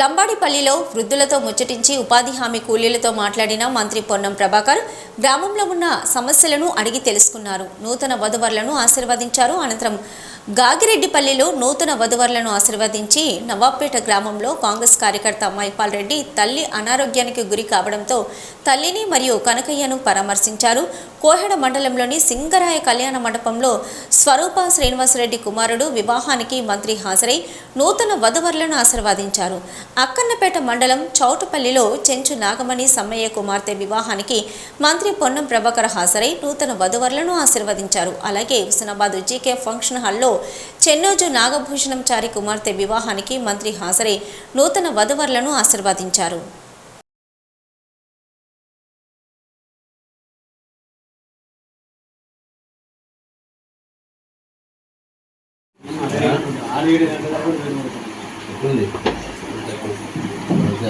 లంబాడిపల్లిలో వృద్ధులతో ముచ్చటించి ఉపాధి హామీ కూలీలతో మాట్లాడిన మంత్రి పొన్నం ప్రభాకర్ గ్రామంలో ఉన్న సమస్యలను అడిగి తెలుసుకున్నారు. నూతన వధువర్లను ఆశీర్వదించారు. అనంతరం గాగిరెడ్డిపల్లిలో నూతన వధువర్లను ఆశీర్వదించి నవాబ్పేట గ్రామంలో కాంగ్రెస్ కార్యకర్త మైపాల్ రెడ్డి తల్లి అనారోగ్యానికి గురి కావడంతో తల్లిని మరియు కనకయ్యను పరామర్శించారు. కోహెడ మండలంలోని సింగరాయ కళ్యాణ మండపంలో స్వరూప శ్రీనివాసరెడ్డి కుమారుడు వివాహానికి మంత్రి హాజరై నూతన వధువర్లను ఆశీర్వదించారు. అక్కన్నపేట మండలం చౌటుపల్లిలో చెంచు నాగమణి సమ్మయ్య కుమార్తె వివాహానికి మంత్రి పొన్నం ప్రభాకర్ హాజరై నూతన వధువరులను ఆశీర్వదించారు. అలాగే హుస్నాబాద్ జీకే ఫంక్షన్ హాల్లో చెన్నోజు నాగభూషణం చారి కుమార్తె వివాహానికి మంత్రి హాజరై నూతన వధువరులను ఆశీర్వదించారు. ఉంది?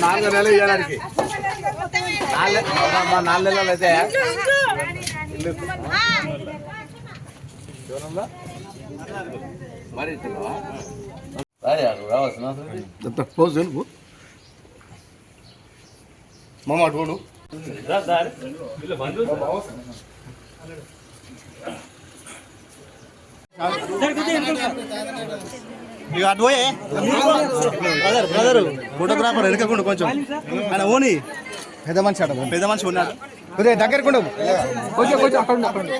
నాలుగు నెలలు ఇవ్వడానికి నాలుగు నెలలు అయితే. మరి రావాల్సిన అటు ఇక అటు పోయే. బ్రదర్ బ్రదర్ ఫోటోగ్రాఫర్ వెనకకుండా కొంచెం. ఆయన ఓని. పెద్ద మనిషి అట పెద్ద మనిషి ఉన్నాడు. కొద్దిగా దగ్గరకుండా. కొంచెం కొంచెం అక్కడ ఉండు, అక్కడ ఉండు.